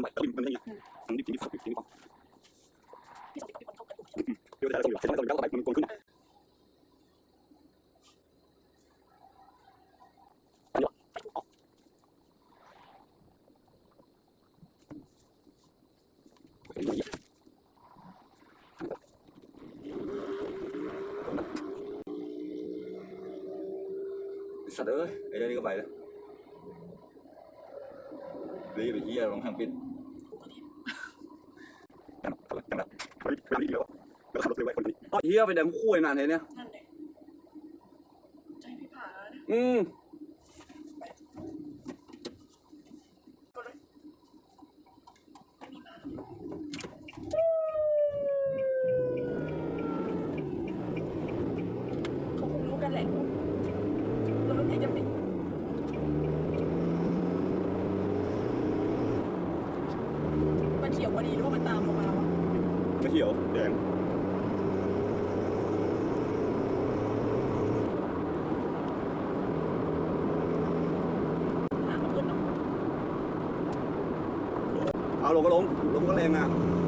tấm bảy tấm bình tấm nhanh tấm đi tìm đi phạt tìm đi phạt đưa ra rồi cái này là bảy mình còn cứ này sạch ở đây đi có vậy đó ล้วรีบไปเฮียลงทางปิดจังจังจังเฮ้ยเฮ้ยเดี๋ยวแล้วขับรถไปไว้คนนี้อ๋อเฮียไปแดมคู่ไอ้นานเลยเนี่ยนั่นแหละใจพี่ผาแล้วนะอืมกดเลยไม่มีมาเขาคงรู้กันแหละแล้วมันจะเป็นมันเขี ยวพอดีหรือว่ามันตามลงมาวะไม่เขียวแดงหางมันขึ้นเนาะเอาลงก็ลงลงก็แรงอะเ